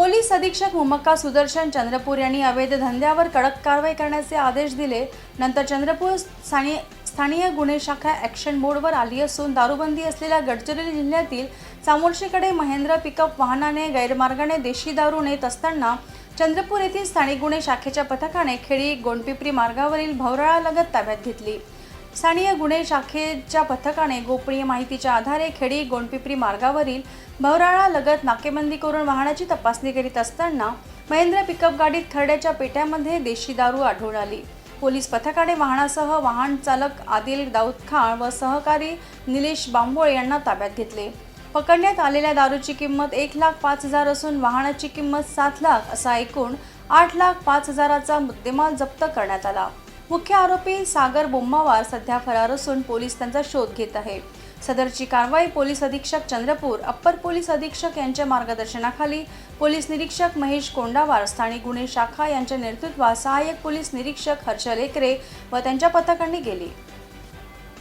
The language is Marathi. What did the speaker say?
पोलीस अधीक्षक मुमक्का सुदर्शन चंद्रपूर यांनी अवैध धंद्यावर कडक कारवाई करण्याचे आदेश दिले. नंतर चंद्रपूर स्थानीय स्थानीय गुन्हे शाखा ॲक्शन मोडवर आली असून दारूबंदी असलेल्या गडचिरोली जिल्ह्यातील चामोर्शीकडे महेंद्र पिकअप वाहनाने गैरमार्गाने देशी दारू नेत असताना चंद्रपूर येथील स्थानिक गुन्हे शाखेच्या पथकाने खेडी गोंडपिपरी मार्गावरील भवराळालगत ताब्यात घेतली. स्थानीय गुन्हे शाखेच्या पथकाने गोपनीय माहितीच्या आधारे खेडी गोंडपिपरी मार्गावरील भवराळा लगत नाकेबंदी करून वाहनाची तपासणी करीत असताना महेंद्र पिकअप गाडीत खरड्याच्या पेट्यामध्ये देशी दारू आढळून आली. पोलीस पथकाने वाहनासह वाहन चालक आदिल दाऊद खान व सहकारी निलेश बांबोळे यांना ताब्यात घेतले. पकडण्यात आलेल्या दारूची किंमत एक लाख पाच हजार असून वाहनाची किंमत सात लाख असा एकूण आठ लाख पाच हजाराचा मुद्देमाल जप्त करण्यात आला. मुख्य आरोपी सागर बोम्मावार सध्या फरार असून पोलीस त्यांचा शोध घेत आहे. सदरची कारवाई पोलीस अधीक्षक चंद्रपूर अप्पर पोलीस अधीक्षक यांच्या मार्गदर्शनाखाली पोलीस निरीक्षक महेश कोंडावार स्थानिक गुन्हे शाखा यांच्या नेतृत्वात सहाय्यक पोलीस निरीक्षक हर्ष लेकरे व त्यांच्या पथकांनी केली.